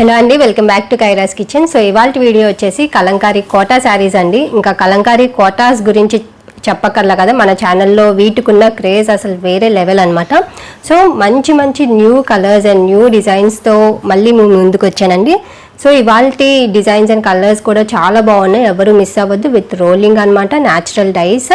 Hello అండి welcome back to Kairas kitchen. So ఇవాళ video వచ్చేసి కలంకారీ కోటా శారీస్ అండి. ఇంకా కలంకారీ కోటాస్ గురించి చెప్పక్కర్లా కదా మన ఛానల్లో వీటికున్న క్రేజ్ అసలు వేరే లెవెల్ అనమాట సో మంచి మంచి న్యూ కలర్స్ అండ్ న్యూ డిజైన్స్తో మళ్ళీ మేము ముందుకు వచ్చానండి సో ఇవాళ డిజైన్స్ అండ్ కలర్స్ కూడా చాలా బాగున్నాయి. ఎవరు మిస్ అవ్వద్దు. విత్ రోలింగ్ అనమాట natural dyes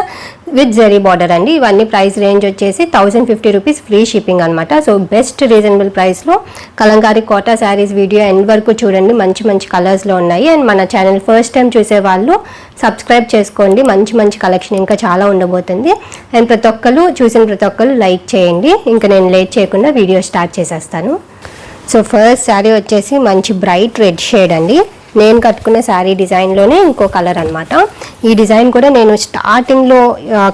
with zari border అండి. ఇవన్నీ ప్రైస్ రేంజ్ వచ్చేసి thousand fifty rupees free shipping అనమాట సో బెస్ట్ రీజనబుల్ ప్రైస్లో కలంకారీ కోటా శారీస్ వీడియో ఎండ్ వరకు చూడండి. మంచి మంచి కలర్స్లో ఉన్నాయి. అండ్ మన ఛానల్ ఫస్ట్ టైం చూసే వాళ్ళు సబ్స్క్రైబ్ చేసుకోండి. మంచి మంచి కలెక్షన్ ఇంకా చాలా ఉండబోతుంది. అండ్ ప్రతి ఒక్కరు చూసిన ప్రతి ఒక్కరు లైక్ చేయండి. ఇంకా నేను లేట్ చేయకుండా వీడియో స్టార్ట్ చేసేస్తాను. సో ఫస్ట్ శారీ వచ్చేసి మంచి బ్రైట్ రెడ్ షేడ్ అండి. నేను కట్టుకున్న శారీ డిజైన్లోనే ఇంకో కలర్ అనమాట ఈ డిజైన్ కూడా నేను స్టార్టింగ్లో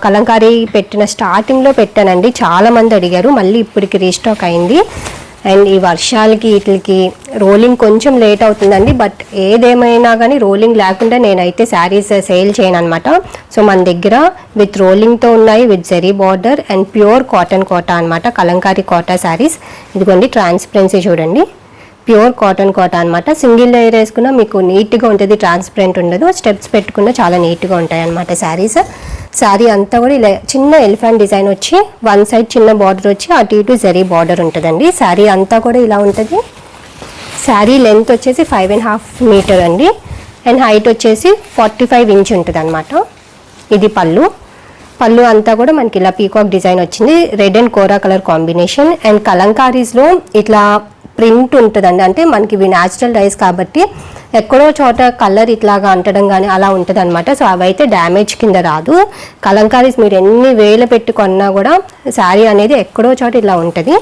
కలంకారీ పెట్టిన స్టార్టింగ్లో పెట్టానండి. చాలామంది అడిగారు మళ్ళీ ఇప్పటికి రీస్టాక్ అయింది. అండ్ ఈ వర్షాలకి వీటికి రోలింగ్ కొంచెం లేట్ అవుతుందండి. బట్ ఏదేమైనా కానీ రోలింగ్ లేకుండా నేనైతే శారీస్ సేల్ చేయను అనమాట సో మన దగ్గర విత్ రోలింగ్తో ఉన్నాయి with zari border and pure cotton Kota అనమాట కలంకారీ కోటా శారీస్. ఇదిగోండి ట్రాన్స్పరెన్సీ చూడండి. ప్యూర్ కాటన్ కోట అనమాట సింగిల్ లేయర్ వేసుకున్నా మీకు నీట్గా ఉంటుంది ట్రాన్స్పరెంట్ ఉండదు. స్టెప్స్ పెట్టుకున్నా చాలా నీట్గా ఉంటాయి అనమాట శారీస్. శారీ అంతా కూడా ఇలా చిన్న ఎలిఫెంట్ డిజైన్ వచ్చి వన్ సైడ్ చిన్న బార్డర్ వచ్చి అటు ఇటు జరీ బార్డర్ ఉంటుందండి. శారీ అంతా కూడా ఇలా ఉంటుంది. శారీ లెంత్ వచ్చేసి ఫైవ్ అండ్ హాఫ్ మీటర్ అండి. అండ్ హైట్ వచ్చేసి ఫార్టీ ఫైవ్ ఇంచ్ ఉంటుంది అనమాట ఇది పళ్ళు. పళ్ళు అంతా కూడా మనకి ఇలా పీకాక్ డిజైన్ వచ్చింది. Red and kora colour combination. And కలంకారీస్లో ఇట్లా ప్రింట్ ఉంటుందండి. అంటే మనకి ఇవి న్యాచురల్ డైస్ కాబట్టి ఎక్కడో చోట కలర్ ఇట్లాగా అంటడం కానీ అలా ఉంటుంది అనమాట సో అవైతే డ్యామేజ్ కింద రాదు. కలంకారీస్ మీరు ఎన్ని వేలు పెట్టుకున్నా కూడా శారీ అనేది ఎక్కడో చోట ఇలా ఉంటుంది.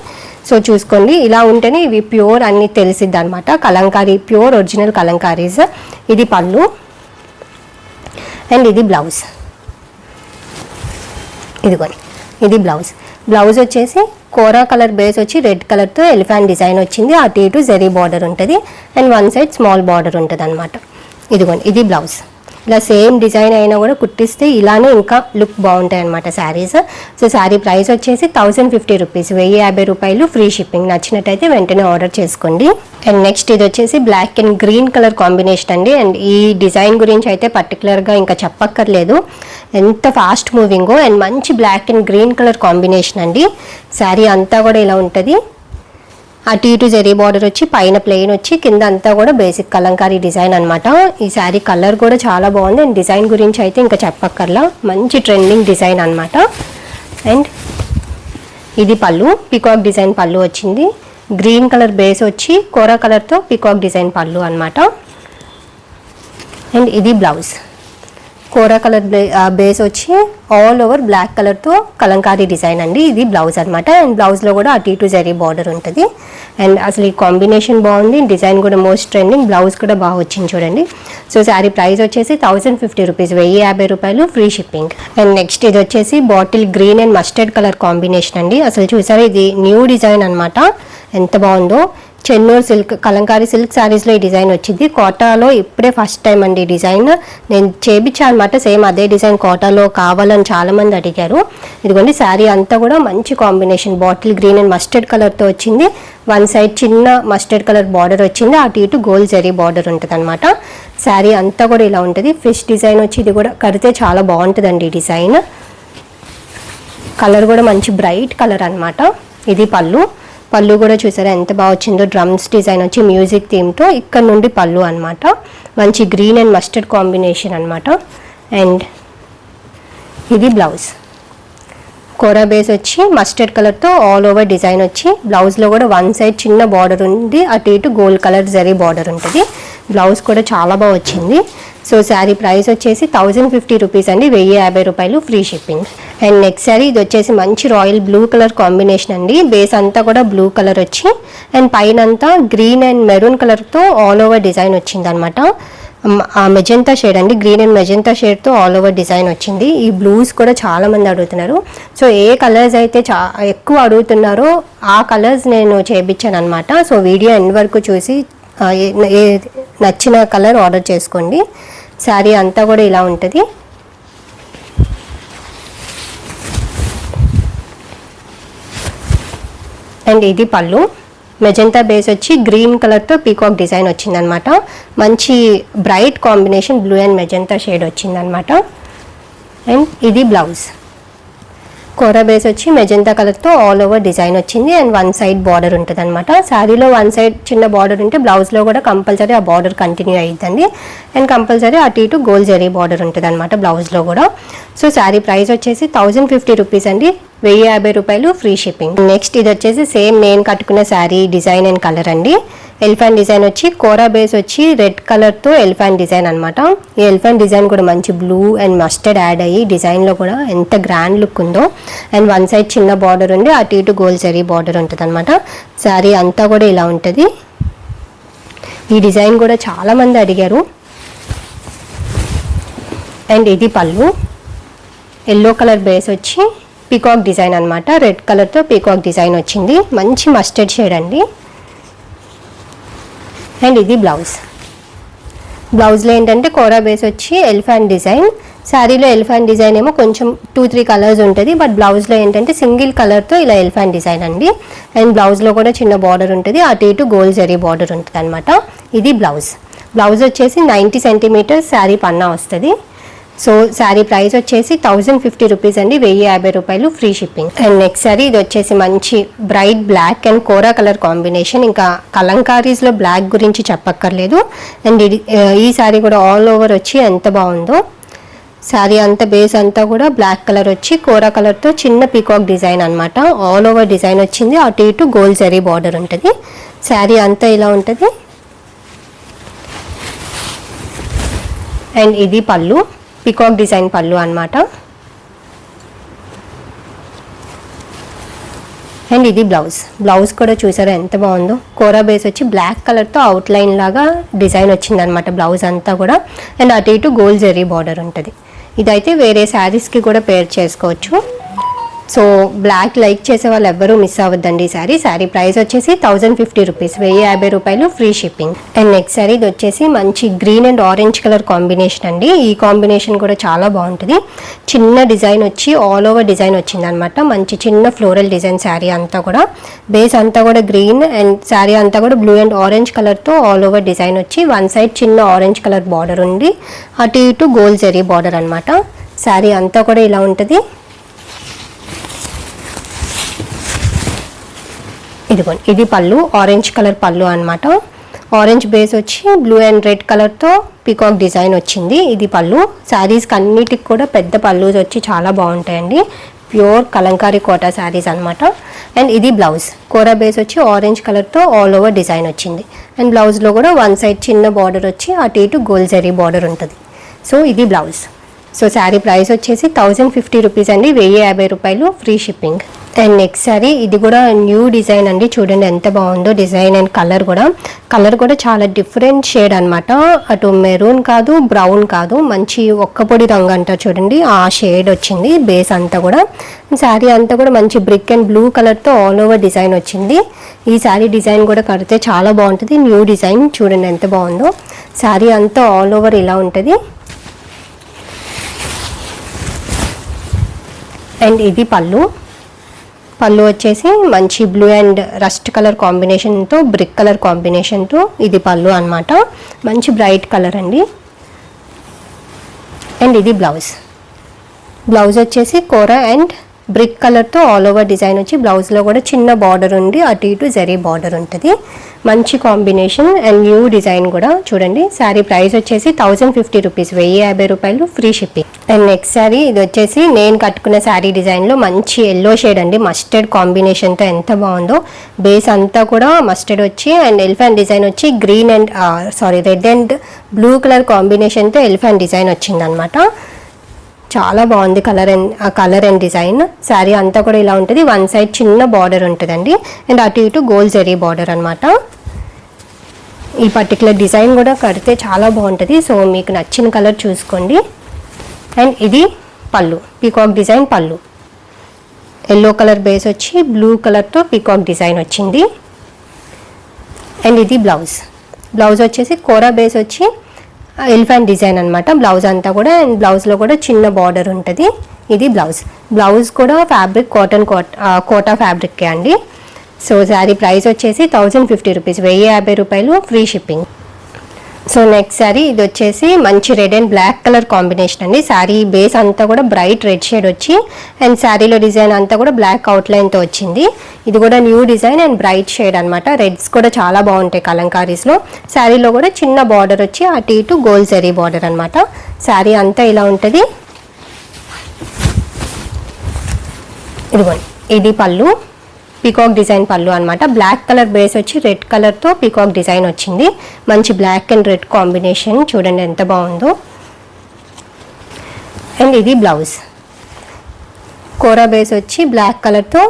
సో చూసుకోండి. ఇలా ఉంటేనే ఇవి ప్యూర్ అన్ని తెలిసిద్ది అనమాట కలంకారీ ప్యూర్ ఒరిజినల్ కలంకారీస్. ఇది పళ్ళు. అండ్ ఇది బ్లౌజ్ ఇదిగోండి. ఇది బ్లౌజ్ బ్లౌజ్ వచ్చేసి కోరా కలర్ బేస్ వచ్చి రెడ్ కలర్తో ఎలిఫాంట్ డిజైన్ వచ్చింది. అటు ఇటు జెరీ బార్డర్ ఉంటుంది. And one side small border ఉంటుంది అనమాట ఇదిగోండి ఇది బ్లౌజ్. ఇలా సేమ్ డిజైన్ అయినా కూడా కుట్టిస్తే ఇలానే ఇంకా లుక్ బాగుంటాయి అనమాట శారీస్. సో శారీ ప్రైస్ వచ్చేసి థౌసండ్ ఫిఫ్టీ రూపీస్. వెయ్యి యాభై రూపాయలు ఫ్రీ షిప్పింగ్. నచ్చినట్టయితే వెంటనే ఆర్డర్ చేసుకోండి. అండ్ నెక్స్ట్ ఇది వచ్చేసి black and green colour combination అండి. అండ్ ఈ డిజైన్ గురించి అయితే పర్టికులర్గా ఇంకా చెప్పక్కర్లేదు. ఎంత ఫాస్ట్ మూవింగో అండ్ మంచి black and green colour combination అండి. శారీ అంతా కూడా ఇలా ఉంటుంది. అటు ఇటు జరీ బార్డర్ వచ్చి పైన ప్లెయిన్ వచ్చి కింద అంతా కూడా బేసిక్ కలంకారీ డిజైన్ అనమాట ఈ శారీ కలర్ కూడా చాలా బాగుంది. అండ్ డిజైన్ గురించి అయితే ఇంకా చెప్పక్కర్లా. మంచి ట్రెండింగ్ డిజైన్ అనమాట అండ్ ఇది పళ్ళు. పికాక్ డిజైన్ పళ్ళు వచ్చింది. గ్రీన్ కలర్ బేస్ వచ్చి కోరా కలర్తో పికాక్ డిజైన్ పళ్ళు అనమాట అండ్ ఇది బ్లౌజ్. కోరా కలర్ బేస్ వచ్చి ఆల్ ఓవర్ బ్లాక్ కలర్తో కలంకారీ డిజైన్ అండి. ఇది బ్లౌజ్ అనమాట అండ్ బ్లౌజ్లో కూడా అటు ఇటు జరీ బార్డర్ ఉంటుంది. అండ్ అసలు ఈ కాంబినేషన్ బాగుంది. డిజైన్ కూడా మోస్ట్ ట్రెండింగ్ బ్లౌజ్ కూడా బాగా వచ్చింది చూడండి. సో శారీ ప్రైస్ వచ్చేసి థౌసండ్ ఫిఫ్టీ రూపీస్ వెయ్యి యాభై రూపాయలు ఫ్రీ షిప్పింగ్ అండ్ నెక్స్ట్ ఇది వచ్చేసి bottle green and mustard colour combination అండి. అసలు చూసారా? ఇది న్యూ డిజైన్ అనమాట ఎంత బాగుందో. చెన్నూరు సిల్క్ కలంకారీ సిల్క్ శారీస్లో ఈ డిజైన్ వచ్చింది. కోటాలో ఇప్పుడే ఫస్ట్ టైం అండి డిజైన్. నేను చేపించాను అనమాట సేమ్ అదే డిజైన్ కోటాలో కావాలని చాలామంది అడిగారు. ఇదిగోండి శారీ అంతా కూడా మంచి combination bottle green and mustard కలర్తో వచ్చింది. వన్ సైడ్ చిన్న మస్టర్డ్ కలర్ బార్డర్ వచ్చింది అటు ఇటు గోల్డ్ జరీ బార్డర్ ఉంటుంది అనమాట శారీ అంతా కూడా ఇలా ఉంటుంది. ఫిష్ డిజైన్ వచ్చి ఇది కూడా కడితే చాలా బాగుంటుందండి ఈ డిజైన్. కలర్ కూడా మంచి బ్రైట్ కలర్ అనమాట ఇది పళ్ళు. పళ్ళు కూడా చూసారా? ఎంత బాగా వచ్చిందో డ్రమ్స్ డిజైన్ వచ్చి మ్యూజిక్ థీమ్తో ఇక్కడ నుండి పళ్ళు అనమాట మంచి గ్రీన్ అండ్ మస్టర్డ్ కాంబినేషన్ అనమాట అండ్ ఇది బ్లౌజ్. కోరా బేస్ వచ్చి మస్టర్డ్ కలర్తో ఆల్ ఓవర్ డిజైన్ వచ్చి బ్లౌజ్లో కూడా వన్ సైడ్ చిన్న బార్డర్ ఉంది. అటు ఇటు గోల్డ్ కలర్ జరీ బార్డర్ ఉంటుంది. బ్లౌజ్ కూడా చాలా బాగా వచ్చింది. సో శారీ ప్రైస్ వచ్చేసి థౌజండ్ ఫిఫ్టీ రూపీస్ అండి. వెయ్యి యాభై రూపాయలు free shipping. And next saree ఇది వచ్చేసి మంచి రాయల్ బ్లూ కలర్ కాంబినేషన్ అండి. బేస్ అంతా కూడా బ్లూ కలర్ వచ్చి అండ్ పైన అంతా గ్రీన్ అండ్ మెరూన్ కలర్తో ఆల్ ఓవర్ డిజైన్ వచ్చింది అనమాట ఆ మెజెంతా షేడ్ అండి. గ్రీన్ అండ్ మెజెంతా షేడ్తో ఆల్ ఓవర్ డిజైన్ వచ్చింది. ఈ బ్లూస్ కూడా చాలా మంది అడుగుతున్నారు. సో ఏ కలర్స్ అయితే చా ఎక్కువ అడుగుతున్నారో ఆ కలర్స్ నేను చేయించాను అనమాట సో వీడియో ఎండ్ వరకు చూసి ఏ- నచ్చిన కలర్ ఆర్డర్ చేసుకోండి. శారీ అంతా కూడా ఇలా ఉంటుంది. అండ్ ఇది పళ్ళు. మెజంతా బేస్ వచ్చి గ్రీన్ కలర్తో పీకాక్ డిజైన్ వచ్చిందనమాట. మంచి bright combination blue and magenta shade వచ్చిందనమాట. అండ్ ఇది బ్లౌజ్. కోరా బేస్ వచ్చి మెజెంతా కలర్తో ఆల్ ఓవర్ డిజైన్ వచ్చింది. అండ్ వన్ సైడ్ బార్డర్ ఉంటుంది అనమాట శారీలో వన్ సైడ్ చిన్న బార్డర్ ఉంటే బ్లౌజ్లో కూడా కంపల్సరీ ఆ బార్డర్ కంటిన్యూ అవుతుంది అండ్ కంపల్సరీ అటు ఇటు గోల్ జరీ బార్డర్ ఉంటుంది అనమాట బ్లౌజ్లో కూడా. సో శారీ ప్రైస్ వచ్చేసి థౌజండ్ ఫిఫ్టీ రూపీస్ అండి. వెయ్యి యాభై రూపాయలు ఫ్రీ షిప్పింగ్. నెక్స్ట్ ఇది వచ్చేసి సేమ్ నేను కట్టుకున్న శారీ డిజైన్ అండ్ కలర్ అండి. ఎలిఫెంట్ డిజైన్ వచ్చి కోరా బేస్ వచ్చి రెడ్ కలర్తో ఎలిఫెంట్ డిజైన్ అనమాట ఈ ఎలిఫెంట్ డిజైన్ కూడా మంచి బ్లూ అండ్ మస్టర్డ్ యాడ్ అయ్యి డిజైన్లో కూడా ఎంత గ్రాండ్ లుక్ ఉందో. అండ్ వన్ సైడ్ చిన్న బార్డర్ ఉండి అటు ఇటు గోల్ జరీ బార్డర్ ఉంటుంది అనమాట శారీ అంతా కూడా ఇలా ఉంటుంది. ఈ డిజైన్ కూడా చాలామంది అడిగారు. అండ్ ఇది పళ్ళు. ఎల్లో కలర్ బేస్ వచ్చి పీకాక్ డిజైన్ అనమాట రెడ్ కలర్తో పీకాక్ డిజైన్ వచ్చింది. మంచి మస్టర్డ్ షేడ్ అండి. అండ్ ఇది బ్లౌజ్. బ్లౌజ్లో ఏంటంటే కోరా బేస్ వచ్చి ఎలిఫాంట్ డిజైన్. శారీలో ఎలిఫాంట్ డిజైన్ ఏమో కొంచెం టూ త్రీ కలర్స్ ఉంటుంది. బట్ బ్లౌజ్లో ఏంటంటే సింగిల్ కలర్తో ఇలా ఎలిఫాంట్ డిజైన్ అండి. అండ్ బ్లౌజ్లో కూడా చిన్న బార్డర్ ఉంటుంది. అటు ఇటు గోల్డ్ జరీ బార్డర్ ఉంటుంది అనమాట ఇది బ్లౌజ్. బ్లౌజ్ వచ్చేసి నైంటీ సెంటీమీటర్స్ శారీ పన్నా వస్తుంది. సో శారీ ప్రైస్ వచ్చేసి థౌజండ్ ఫిఫ్టీ రూపీస్ అండి వెయ్యి యాభై రూపాయలు free shipping. And next sari ఇది వచ్చేసి మంచి bright black and kora colour combination. ఇంకా కలంకారీస్లో బ్లాక్ గురించి చెప్పక్కర్లేదు. అండ్ ఇది ఈ శారీ కూడా ఆల్ ఓవర్ వచ్చి ఎంత బాగుందో. శారీ అంతా బేస్ అంతా కూడా బ్లాక్ కలర్ వచ్చి కోరా కలర్తో చిన్న పీకాక్ డిజైన్ అనమాట ఆల్ ఓవర్ డిజైన్ వచ్చింది. అటు ఇటు గోల్డ్ జరీ బార్డర్ ఉంటుంది. శారీ అంతా ఇలా ఉంటుంది. అండ్ ఇది పళ్ళు. పికాక్ డిజైన్ పళ్ళు అనమాట అండ్ ఇది బ్లౌజ్. బ్లౌజ్ కూడా చూసారా ఎంత బాగుందో? కోరా బేస్ వచ్చి బ్లాక్ కలర్తో అవుట్లైన్ లాగా డిజైన్ వచ్చింది అనమాట బ్లౌజ్ అంతా కూడా. అండ్ అటు ఇటు గోల్డ్ జెరీ బార్డర్ ఉంటుంది. ఇదైతే వేరే శారీస్కి కూడా పేర్ చేసుకోవచ్చు. సో బ్లాక్ లైక్ చేసే వాళ్ళు ఎవ్వరూ మిస్ అవ్వద్దండి ఈ సారీ. సారీ ప్రైస్ వచ్చేసి థౌజండ్ ఫిఫ్టీ రూపీస్ వెయ్యి యాభై రూపాయలు free shipping and next sari ఇది వచ్చేసి మంచి green and orange colour combination అండి. ఈ కాంబినేషన్ కూడా చాలా బాగుంటుంది. చిన్న డిజైన్ వచ్చి ఆల్ ఓవర్ డిజైన్ వచ్చిందనమాట. మంచి చిన్న ఫ్లోరల్ డిజైన్ శారీ అంతా కూడా. బేస్ అంతా కూడా గ్రీన్ అండ్ శారీ అంతా కూడా బ్లూ అండ్ ఆరెంజ్ కలర్తో ఆల్ ఓవర్ డిజైన్ వచ్చి వన్ సైడ్ చిన్న ఆరెంజ్ కలర్ బార్డర్ ఉంది. అటు ఇటు గోల్డ్ జరీ బార్డర్ అనమాట శారీ అంతా కూడా ఇలా ఉంటుంది. ఇదిగోండి ఇది పళ్ళు ఆరెంజ్ కలర్ పళ్ళు అనమాట ఆరెంజ్ బేస్ వచ్చి బ్లూ అండ్ రెడ్ కలర్తో పీకాక్ డిజైన్ వచ్చింది ఇది పళ్ళు. శారీస్కి అన్నిటికి కూడా పెద్ద పళ్ళు వచ్చి చాలా బాగుంటాయండి. ప్యూర్ కలంకారీ కోటా శారీస్ అనమాట అండ్ ఇది బ్లౌజ్ కూర బేస్ వచ్చి ఆరెంజ్ కలర్తో ఆల్ ఓవర్ డిజైన్ వచ్చింది. అండ్ బ్లౌజ్లో కూడా వన్ సైడ్ చిన్న బార్డర్ వచ్చి అటు ఇటు గోల్ జరీ బార్డర్ ఉంటుంది. సో ఇది బ్లౌజ్ సో శారీ ప్రైస్ వచ్చేసి థౌజండ్ ఫిఫ్టీ రూపీస్ అండి. వెయ్యి యాభై రూపాయలు free shipping and next sari ఇది కూడా న్యూ డిజైన్ అండి. చూడండి ఎంత బాగుందో డిజైన్ అండ్ కలర్ కూడా. కలర్ కూడా చాలా డిఫరెంట్ షేడ్ అనమాట అటు మెరూన్ కాదు బ్రౌన్ కాదు. మంచి ఒక్క పొడి రంగు అంట చూడండి. ఆ షేడ్ వచ్చింది బేస్ అంతా కూడా. శారీ అంతా కూడా మంచి బ్రిక్ అండ్ బ్లూ కలర్తో ఆల్ ఓవర్ డిజైన్ వచ్చింది. ఈ శారీ డిజైన్ కూడా కడితే చాలా బాగుంటుంది. న్యూ డిజైన్ చూడండి ఎంత బాగుందో. శారీ అంతా ఆల్ ఓవర్ ఇలా ఉంటుంది. అండ్ ఇది పళ్ళు. పళ్ళు వచ్చేసి మంచి బ్లూ అండ్ రస్ట్ కలర్ కాంబినేషన్తో బ్రిక్ కలర్ కాంబినేషన్తో ఇది పళ్ళు అనమాట మంచి బ్రైట్ కలర్ అండి. అండ్ ఇది బ్లౌజ్ బ్లౌజ్ వచ్చేసి కూర అండ్ బ్రిక్ కలర్తో ఆల్ ఓవర్ డిజైన్ వచ్చి బ్లౌజ్లో కూడా చిన్న బార్డర్ ఉంది. అటు ఇటు జరీ బార్డర్ ఉంటుంది. మంచి కాంబినేషన్ అండ్ న్యూ డిజైన్ కూడా చూడండి. శారీ ప్రైస్ వచ్చేసి థౌజండ్ ఫిఫ్టీ రూపీస్ వెయ్యి యాభై రూపాయలు free shipping and next sari ఇది వచ్చేసి నేను కట్టుకున్న శారీ డిజైన్లో మంచి ఎల్లో షేడ్ అండి. మస్టర్డ్ కాంబినేషన్తో ఎంత బాగుందో. బేస్ అంతా కూడా మస్టర్డ్ వచ్చి అండ్ ఎలిఫెంట్ డిజైన్ వచ్చి green and sorry red and blue colour కాంబినేషన్తో ఎలిఫెంట్ డిజైన్ వచ్చిందనమాట చాలా బాగుంది colour and colour and design. Sari అంతా కూడా ఇలా ఉంటుంది. వన్ సైడ్ చిన్న బార్డర్ ఉంటుందండి. అండ్ అటు ఇటు గోల్ జరీ బార్డర్ అనమాట ఈ పర్టికులర్ డిజైన్ కూడా కడితే చాలా బాగుంటుంది. సో మీకు నచ్చిన కలర్ చూసుకోండి. అండ్ ఇది pallu. Peacock design pallu. Yellow colour base వచ్చి బ్లూ కలర్తో పీకాక్ డిజైన్ వచ్చింది. అండ్ ఇది బ్లౌజ్. బ్లౌజ్ వచ్చేసి కోరా బేస్ వచ్చి ఎలిఫెంట్ డిజైన్ అనమాట బ్లౌజ్ అంతా కూడా అండ్ బ్లౌజ్లో కూడా చిన్న బార్డర్ ఉంటుంది. ఇది బ్లౌజ్. బ్లౌజ్ కూడా ఫ్యాబ్రిక్ కాటన్ కోట్ కోటా ఫ్యాబ్రిక్కే అండి. సో శారీ ప్రైస్ వచ్చేసి థౌజండ్ ఫిఫ్టీ రూపీస్. వెయ్యి యాభై రూపాయలు free shipping. So next sari ఇది వచ్చేసి మంచి red and black colour combination అండి. శారీ బేస్ అంతా కూడా బ్రైట్ రెడ్ షేడ్ వచ్చి అండ్ శారీలో డిజైన్ అంతా కూడా బ్లాక్ అవుట్లైన్తో వచ్చింది. ఇది కూడా new design and bright shade అనమాట రెడ్స్ కూడా చాలా బాగుంటాయి కలంకారీస్లో. శారీలో కూడా చిన్న బార్డర్ వచ్చి అటు ఇటు గోల్డ్ జరీ బార్డర్ అనమాట శారీ అంతా ఇలా ఉంటుంది. ఇదిగోండి. ఇది పళ్ళు. పీకాక్ డిజైన్ పళ్ళు అనమాట బ్లాక్ కలర్ బేస్ వచ్చి రెడ్ కలర్తో పీకాక్ డిజైన్ వచ్చింది. మంచి బ్లాక్ అండ్ రెడ్ కాంబినేషన్ చూడండి ఎంత బాగుందో. అండ్ ఇది బ్లౌజ్. కోరా బేస్ వచ్చి బ్లాక్ కలర్తో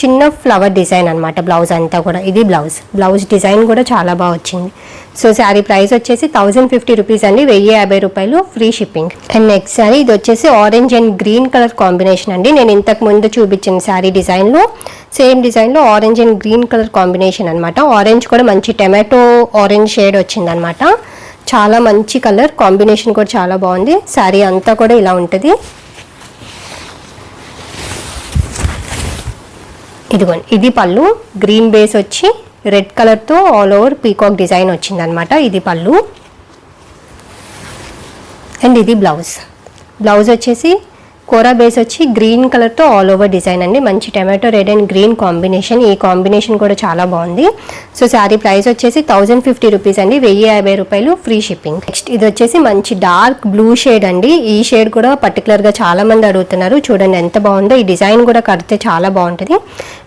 చిన్న ఫ్లవర్ డిజైన్ అనమాట బ్లౌజ్ అంతా కూడా. ఇది బ్లౌజ్. బ్లౌజ్ డిజైన్ కూడా చాలా బాగా వచ్చింది. సో శారీ ప్రైస్ వచ్చేసి థౌజండ్ ఫిఫ్టీ రూపీస్ అండి. వెయ్యి యాభై రూపాయలు free shipping. And next sari ఇది వచ్చేసి orange and green colour combination అండి. నేను ఇంతకు ముందు చూపించిన శారీ డిజైన్లో. సేమ్ డిజైన్లో orange and green colour combination అనమాట ఆరెంజ్ కూడా మంచి టమాటో ఆరెంజ్ షేడ్ వచ్చిందనమాట చాలా మంచి కలర్ కాంబినేషన్ కూడా చాలా బాగుంది. శారీ అంతా కూడా ఇలా ఉంటుంది. ఇదిగోండి ఇది పళ్ళు. గ్రీన్ బేస్ వచ్చి రెడ్ కలర్తో ఆల్ ఓవర్ పీకాక్ డిజైన్ వచ్చిందనమాట ఇది పళ్ళు. అండ్ ఇది బ్లౌజ్. బ్లౌజ్ వచ్చేసి కోరా బేస్ వచ్చి గ్రీన్ కలర్తో ఆల్ ఓవర్ డిజైన్ అండి. మంచి tomato red and green combination ఈ కాంబినేషన్ కూడా చాలా బాగుంది. సో శారీ ప్రైస్ వచ్చేసి థౌజండ్ ఫిఫ్టీ రూపీస్ అండి. వెయ్యి యాభై రూపాయలు ఫ్రీ షిప్పింగ్ నెక్స్ట్ ఇది వచ్చేసి మంచి డార్క్ బ్లూ షేడ్ అండి. ఈ షేడ్ కూడా పర్టికులర్గా చాలా మంది అడుగుతున్నారు. చూడండి ఎంత బాగుందో. ఈ డిజైన్ కూడా కడితే చాలా బాగుంటుంది.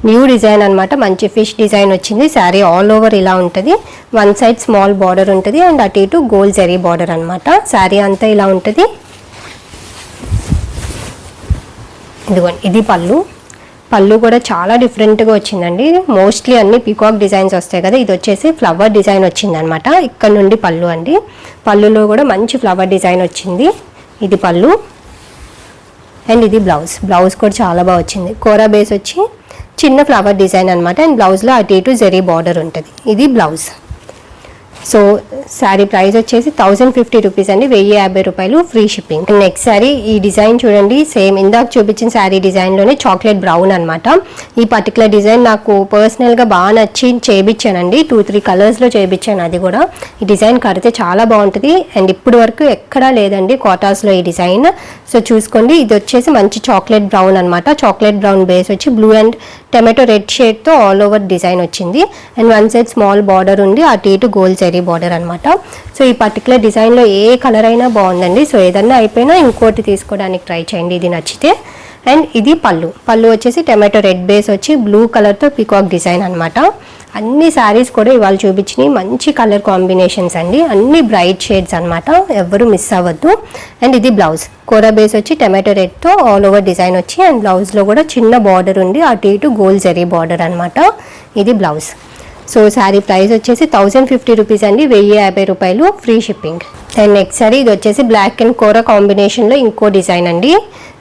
న్యూ డిజైన్ అనమాట మంచి ఫిష్ డిజైన్ వచ్చింది. శారీ ఆల్ ఓవర్ ఇలా ఉంటుంది. వన్ సైడ్ స్మాల్ బార్డర్ ఉంటుంది. అండ్ అటు ఇటు గోల్డ్ జరీ బార్డర్ అనమాట శారీ అంతా ఇలా ఉంటుంది. ఇదిగోండి ఇది పళ్ళు. పళ్ళు కూడా చాలా డిఫరెంట్గా వచ్చిందండి. మోస్ట్లీ అన్ని పీకాక్ డిజైన్స్ వస్తాయి కదా ఇది వచ్చేసి ఫ్లవర్ డిజైన్ వచ్చిందనమాట. ఇక్కడ నుండి పళ్ళు అండి. పళ్ళులో కూడా మంచి ఫ్లవర్ డిజైన్ వచ్చింది. ఇది పళ్ళు. అండ్ ఇది బ్లౌజ్. బ్లౌజ్ కూడా చాలా బాగా వచ్చింది. కూర బేస్ వచ్చి చిన్న ఫ్లవర్ డిజైన్ అనమాట. అండ్ బ్లౌజ్లో అటు ఇటు జరీ బార్డర్ ఉంటుంది. ఇది బ్లౌజ్. సో శారీ ప్రైస్ వచ్చేసి థౌజండ్ ఫిఫ్టీ రూపీస్ అండి. వెయ్యి యాభై రూపాయలు ఫ్రీ షిప్పింగ్. నెక్స్ట్ శారీ ఈ డిజైన్ చూడండి. సేమ్ ఇందాక చూపించిన శారీ డిజైన్లోనే చాక్లెట్ బ్రౌన్ అనమాట ఈ పర్టికులర్ డిజైన్ నాకు పర్సనల్గా బాగా నచ్చి చేయించానండి టూ త్రీ కలర్స్లో చేయించాను అది కూడా. ఈ డిజైన్ కడితే చాలా బాగుంటుంది. అండ్ ఇప్పటి వరకు ఎక్కడా లేదండి కోటాస్లో ఈ డిజైన్. సో చూసుకోండి. ఇది వచ్చేసి మంచి చాక్లెట్ బ్రౌన్ అనమాట చాక్లెట్ బ్రౌన్ బేస్ వచ్చి బ్లూ అండ్ టమాటో రెడ్ షేడ్తో ఆల్ ఓవర్ డిజైన్ వచ్చింది. And one side small border ఉంది. అటు ఇటు గోల్ జరీ బార్డర్ అనమాట సో ఈ పర్టికులర్ డిజైన్లో ఏ కలర్ అయినా బాగుందండి. సో ఏదన్నా అయిపోయినా ఇంకోటి తీసుకోవడానికి ట్రై చేయండి. ఇది నచ్చితే. అండ్ ఇది పళ్ళు. పళ్ళు వచ్చేసి టమాటో రెడ్ బేస్ వచ్చి బ్లూ కలర్తో పీకాక్ డిజైన్ అనమాట అన్ని శారీస్ కూడా ఇవాళ చూపించినాయి. మంచి కలర్ కాంబినేషన్స్ అండి. అన్ని బ్రైట్ షేడ్స్ అనమాట ఎవరు మిస్ అవ్వద్దు. అండ్ ఇది బ్లౌజ్ కూర బేస్ వచ్చి టమాటో రెడ్తో ఆల్ ఓవర్ డిజైన్ వచ్చి అండ్ బ్లౌజ్లో కూడా చిన్న బార్డర్ ఉంది. అటు ఇటు గోల్డ్ జరీ బార్డర్ అనమాట ఇది బ్లౌజ్ సో శారీ ప్రైస్ వచ్చేసి థౌజండ్ ఫిఫ్టీ రూపీస్ అండి. వెయ్యి యాభై రూపాయలు free shipping and next sari ఇది వచ్చేసి బ్లాక్ అండ్ కోర కాంబినేషన్లో ఇంకో డిజైన్ అండి.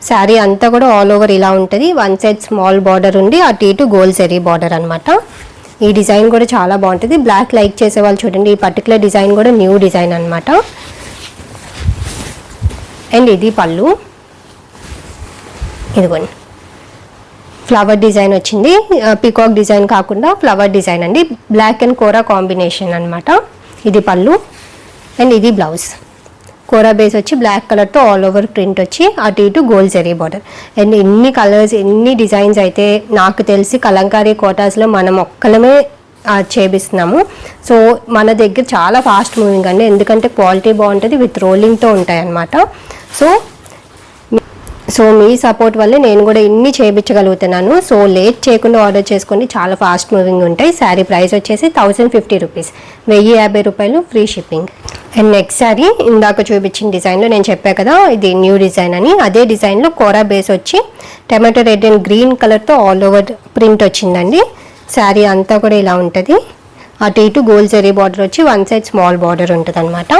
శారీ అంతా కూడా ఆల్ ఓవర్ ఇలా ఉంటుంది. వన్ సైడ్ స్మాల్ బార్డర్ ఉంది. అటు ఇటు గోల్డ్ జరీ బార్డర్ అనమాట ఈ డిజైన్ కూడా చాలా బాగుంటుంది. బ్లాక్ లైక్ చేసే వాళ్ళు చూడండి ఈ పర్టికులర్ డిజైన్ కూడా న్యూ డిజైన్ అనమాట అండ్ ఇది పళ్ళు. ఇదిగోండి. ఫ్లవర్ డిజైన్ వచ్చింది. పీకాక్ డిజైన్ కాకుండా ఫ్లవర్ డిజైన్ అండి. బ్లాక్ అండ్ కోరా కాంబినేషన్ అనమాట ఇది పళ్ళు. అండ్ ఇది బ్లౌజ్ కోరా బేస్ వచ్చి బ్లాక్ కలర్తో ఆల్ ఓవర్ ప్రింట్ వచ్చి అటు ఇటు గోల్డ్ జరీ బార్డర్ అండ్ ఎన్ని కలర్స్ ఎన్ని డిజైన్స్ అయితే నాకు తెలిసి కలంకారీ కోటాస్లో మనం ఒక్కలమే చేపిస్తున్నాము. సో మన దగ్గర చాలా ఫాస్ట్ మూవింగ్ అండి. ఎందుకంటే క్వాలిటీ బాగుంటుంది విత్ రోలింగ్తో ఉంటాయి అన్నమాట సో సో మీ సపోర్ట్ వల్లే నేను కూడా ఇన్ని చేయించగలుగుతున్నాను సో లేట్ చేయకుండా ఆర్డర్ చేసుకోండి చాలా ఫాస్ట్ మూవింగ్ ఉంటాయి. శారీ ప్రైస్ వచ్చేసి థౌజండ్ ఫిఫ్టీ రూపీస్ వెయ్యి యాభై రూపాయలు free shipping and next sari ఇందాక చూపించిన డిజైన్లో నేను చెప్పాను కదా ఇది న్యూ డిజైన్ అని. అదే డిజైన్లో కోరా బేస్ వచ్చి టమాటో రెడ్ అండ్ గ్రీన్ కలర్తో ఆల్ ఓవర్ ప్రింట్ వచ్చిందండి. శారీ అంతా కూడా ఇలా ఉంటుంది. అటు ఇటు గోల్డ్ జరీ బార్డర్ వచ్చి వన్ సైడ్ స్మాల్ బార్డర్ ఉంటుంది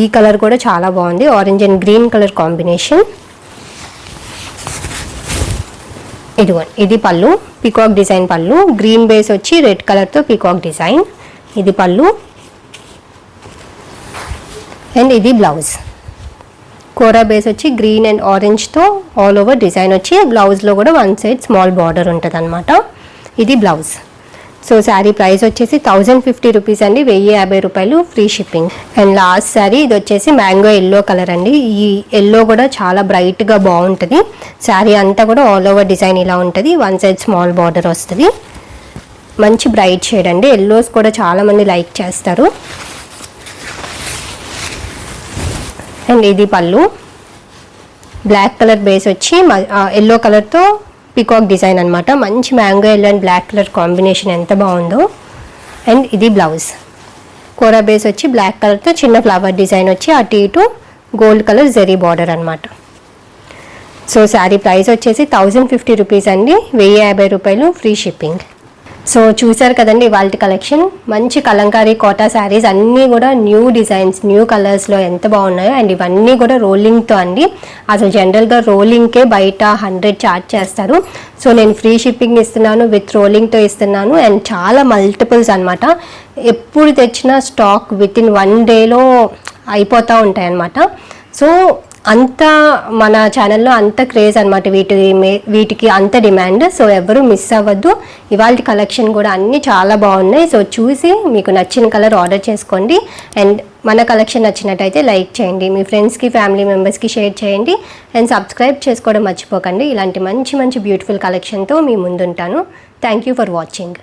ఈ కలర్ కూడా చాలా బాగుంది. Orange and green colour combination ఇదిగోండి ఇది pallu peacock design pallu. Green base వచ్చి రెడ్ కలర్తో పీకాక్ డిజైన్ ఇది పళ్ళు. అండ్ ఇది బ్లౌజ్ కోరా బేస్ వచ్చి గ్రీన్ అండ్ ఆరెంజ్తో ఆల్ ఓవర్ డిజైన్ వచ్చి బ్లౌజ్లో కూడా వన్ సైడ్ స్మాల్ బార్డర్ ఉంటుంది అనమాట ఇది బ్లౌజ్ సో శారీ ప్రైస్ వచ్చేసి థౌజండ్ ఫిఫ్టీ రూపీస్ అండి వెయ్యి యాభై రూపాయలు free shipping. And last sari ఇది వచ్చేసి మ్యాంగో ఎల్లో కలర్ అండి. ఈ ఎల్లో కూడా చాలా బ్రైట్గా బాగుంటుంది. శారీ అంతా కూడా ఆల్ ఓవర్ డిజైన్ ఇలా ఉంటుంది. వన్ సైడ్ స్మాల్ బార్డర్ వస్తుంది. మంచి బ్రైట్ షేడ్ అండి. ఎల్లోస్ కూడా చాలామంది లైక్ చేస్తారు. అండ్ ఇది పళ్ళు. బ్లాక్ కలర్ బేస్ వచ్చి ఎల్లో కలర్తో పికాక్ డిజైన్ అనమాట మంచి mango yellow and black colour combination ఎంత బాగుందో. అండ్ ఇది బ్లౌజ్ కోరా బేస్ వచ్చి బ్లాక్ కలర్తో చిన్న ఫ్లవర్ డిజైన్ వచ్చి అటు ఇటు గోల్డ్ కలర్ జెరీ బార్డర్ అనమాట సో శారీ ప్రైస్ వచ్చేసి థౌజండ్ ఫిఫ్టీ రూపీస్ అండి. వెయ్యి యాభై రూపాయలు ఫ్రీ షిప్పింగ్ సో చూసారు కదండి వాళ్ళ కలెక్షన్. మంచి కలంకారీ కోటా శారీస్ అన్నీ కూడా న్యూ డిజైన్స్ న్యూ కలర్స్లో ఎంత బాగున్నాయో అండ్ ఇవన్నీ కూడా రోలింగ్తో అండి. అసలు జనరల్గా రోలింగ్కే బయట హండ్రెడ్ చార్జ్ చేస్తారు. సో నేను ఫ్రీ షిప్పింగ్ ఇస్తున్నాను విత్ రోలింగ్తో ఇస్తున్నాను అండ్ చాలా మల్టిపుల్స్ అనమాట ఎప్పుడు తెచ్చినా స్టాక్ విత్ ఇన్ వన్ డేలో అయిపోతూ ఉంటాయి అన్నమాట సో అంత మన ఛానల్లో అంత క్రేజ్ అనమాట వీటి మే- వీటికి అంత డిమాండ్ సో ఎవరు మిస్ అవ్వద్దు. ఇవాళ కలెక్షన్ కూడా అన్నీ చాలా బాగున్నాయి. సో చూసి మీకు నచ్చిన కలర్ ఆర్డర్ చేసుకోండి. అండ్ మన కలెక్షన్ నచ్చినట్టయితే లైక్ చేయండి. మీ ఫ్రెండ్స్కి ఫ్యామిలీ మెంబర్స్కి షేర్ చేయండి. అండ్ సబ్స్క్రైబ్ చేసుకోవడం మర్చిపోకండి. ఇలాంటి మంచి మంచి బ్యూటిఫుల్ కలెక్షన్తో మీ ముందుంటాను. Thank you for watching